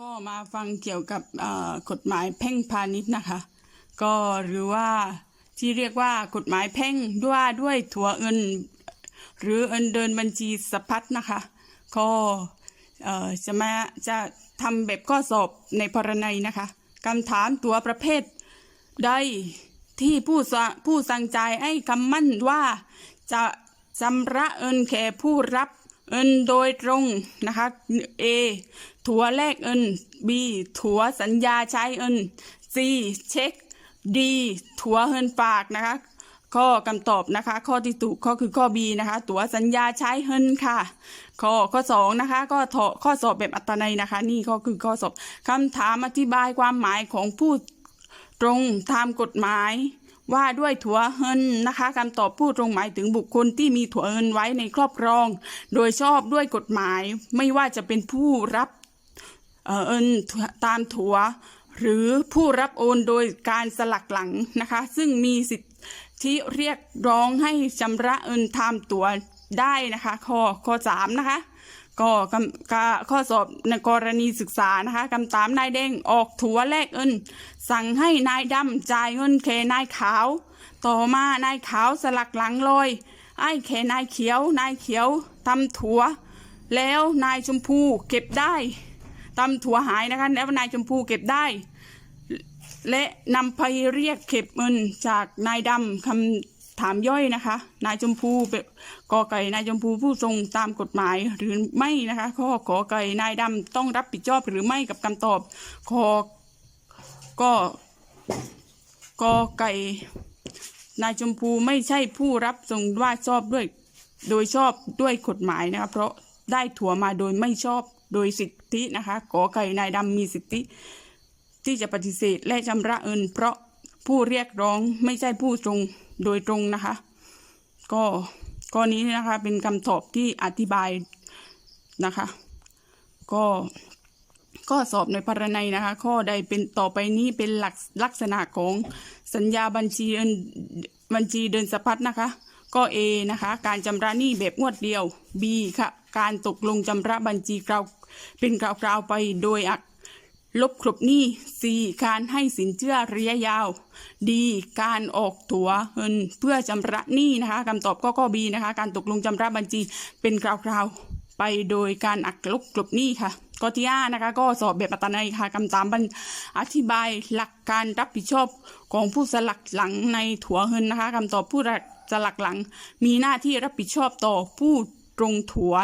ก็มาฟังเกี่ยวกับกฎหมายแพ่งพาณิชย์นะคะ ก็หรือว่าที่เรียกว่ากฎหมายแพ่งด้ว่าด้วยถั่วเงิน หรือเงินเดินบัญชีสะพัดนะคะ ก็จะมาจะทำแบบข้อสอบในพรนัยนะคะคำถามตัวประเภทใดที่ผู้สะผู้สั่งจ่ายให้คำมั่นว่าจะชำระเงินแก่ผู้รับ เงินโดยตรงนะคะ A ถัวแลกเงิน B ถัวสัญญาใช้เงิน C เช็ค D ถัวเงินฝากนะคะข้อคำตอบนะคะ ข้อที่ถูกข้อคือข้อ B นะคะ ตั๋วสัญญาใช้เงินค่ะ ข้อข้อสองนะคะก็ถอข้อสอบแบบอัตนัยนะคะ นี่ก็คือข้อสอบคำถามอธิบายความหมายของผู้ตรงตามกฎหมาย ว่าด้วยถั่วเฮินนะคะคำตอบผู้ตรงหมายถึงบุคคลที่มีถั่วเฮินไว้ในครอบครอง โดยชอบด้วยกฎหมาย ไม่ว่าจะเป็นผู้รับเอินตามถัวหรือผู้รับโอนโดยการสลักหลังนะคะ ซึ่งมีสิทธิเรียกร้องให้ชำระเอินตามตัว ได้นะคะ ข้อข้อสามนะคะก็คำกาข้อสอบในกรณีศึกษานะคะคำถามนายแดงออกถั่วแลกเงิน สั่งให้นายดำจ่ายเงินแค่นายขาว ต่อมานายขาวสลักหลังลอยไอ้แค่นายเขียวนายเขียวทำถั่วแล้วนายชมพูเก็บได้ตำถั่วหายนะคะแล้วนายชมพูเก็บได้ และนำไปเรียกเก็บเงินจากนายดำคำ ถามย่อยนะคะ นายชมพูเป็นกอไก่นายชมพูผู้ทรงตามกฎหมายหรือไม่นะคะข้อขอไก่นายดำต้องรับผิดชอบหรือไม่กับคำตอบขอก็กอไก่นายชมพูไม่ใช่ผู้รับทรงว่าชอบด้วย โดยชอบด้วยกฎหมายนะคะเพราะได้ถั่วมาโดยไม่ชอบโดยสิทธินะคะขอไก่นายดำมีสิทธิ ที่จะปฏิเสธและชำระเงินเพราะ ผู้เรียกร้องไม่ใช่ผู้ตรงโดยตรงนะคะ ก็ข้อนี้นะคะเป็นคำตอบที่อธิบายนะคะ ก็ข้อสอบในพรนัยนะคะ ข้อใดเป็นต่อไปนี้เป็นหลักลักษณะของสัญญาบัญชีเดินบัญชีเดินสะพัดนะคะ ก็ A นะคะ การชำระหนี้แบบงวดเดียว B ค่ะ การตกลงชำระบัญชีกราวเป็นกราวๆไปโดยอัก ลบครบหนี้ C การให้สินเชื่อระยะยาว D การออกตั๋วเงินเพื่อชำระหนี้นะคะคำตอบก็ข้อ B นะคะ การตกลงชำระบัญชีเป็นคราวๆ ไปโดยการอักลบกลบหนี้ค่ะข้อที่านะคะก็สอบแบบอัตนัยค่ะคำถามบรรอธิบายหลักการรับผิดชอบของผู้สลักหลังในถั่วเงินนะคะคำตอบผู้สลักหลัง มีหน้าที่รับผิดชอบต่อผู้ตรงถั่ว